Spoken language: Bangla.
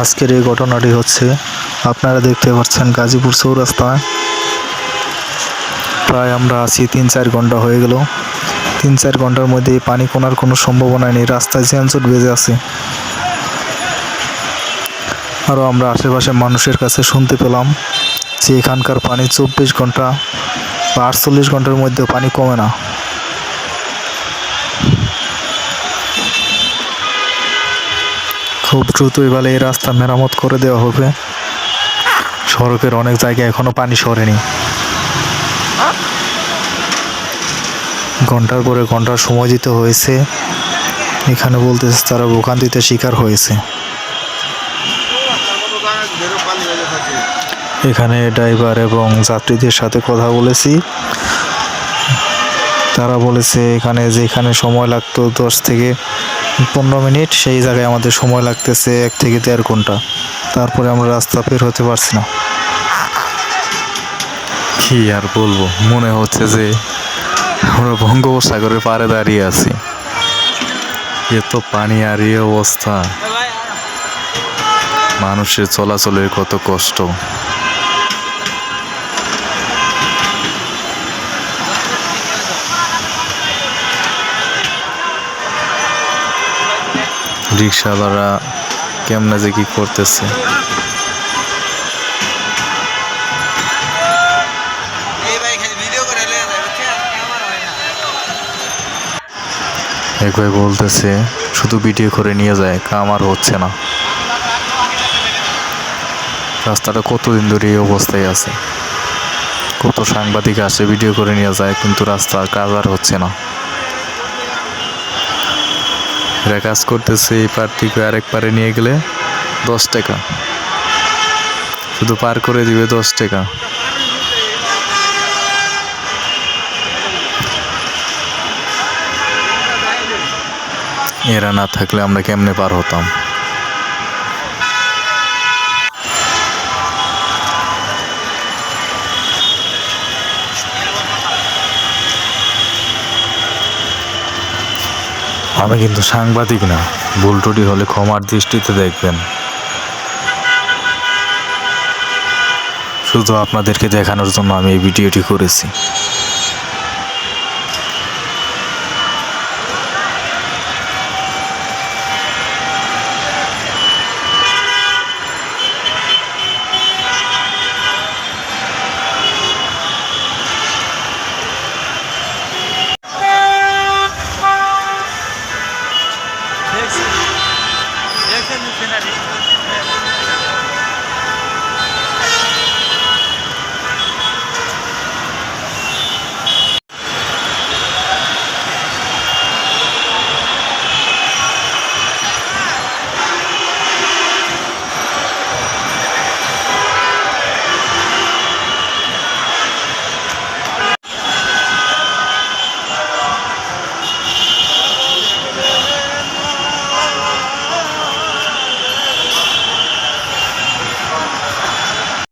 আজকের এই ঘটনাটি হচ্ছে, আপনারা দেখতে পাচ্ছেন গাজীপুর চৌরাস্তায়। প্রায় আমরা আছি তিন চার ঘণ্টা হয়ে গেল। তিন চার ঘণ্টার মধ্যে পানি কোনার কোনো সম্ভাবনা নেই, রাস্তায় জ্যানচট বেজে আছে। আরও আমরা আশেপাশে মানুষের কাছে শুনতে পেলাম যে এখানকার পানি চব্বিশ ঘণ্টা বা আটচল্লিশ ঘণ্টার মধ্যে পানি কমে না। খুব দ্রুত এবারে এই রাস্তা মেরামত করে দেওয়া হবে। সড়কের অনেক জায়গায় এখনও পানি সরেনি। ঘণ্টার পরে ঘণ্টার সময় দিতে হয়েছে। এখানে বলতেছে তারা ভোগান্তিতে শিকার হয়েছে। এখানে ড্রাইভার এবং যাত্রীদের সাথে কথা বলেছি। তারা বলেছে এখানে যেখানে সময় লাগতো দশ থেকে পনেরো মিনিট, সেই জায়গায় আমাদের সময় লাগতেছে এক থেকে দেড় ঘণ্টা। তারপরে আমরা রাস্তা বের হতে পারছি না। কি আর বলব? মনে হচ্ছে যে আমরা বঙ্গোপসাগরের পাড়ে দাঁড়িয়ে আছি। এত পানি আর এই অবস্থা। মানুষের চলাচলের কত কষ্ট। রিক্সাওয়ালারা কেমনে যে কি করতেছে। এক ভাই বলতেছে, শুধু ভিডিও করে নিয়ে যায়, কাম আর হচ্ছে না। রাস্তাটা কতদিন ধরে এই অবস্থায় আছে? কত সাংবাদিক আসে, ভিডিও করে নিয়ে যায়, কিন্তু রাস্তার কাজ আর হচ্ছে না। এরা কাজ করতেছে এই পার থেকে আরেক পারে নিয়ে গেলে দশ টাকা। শুধু পার করে দিবে দশ টাকা। এরা না থাকলে আমরা কেমনে পার হতাম? আমি কিন্তু সাংবাদিক না। ত্রুটি হলে ক্ষমার দৃষ্টিতে দেখবেন। শুধু আপনাদেরকে দেখানোর জন্য আমি এই ভিডিওটি করেছি। ali.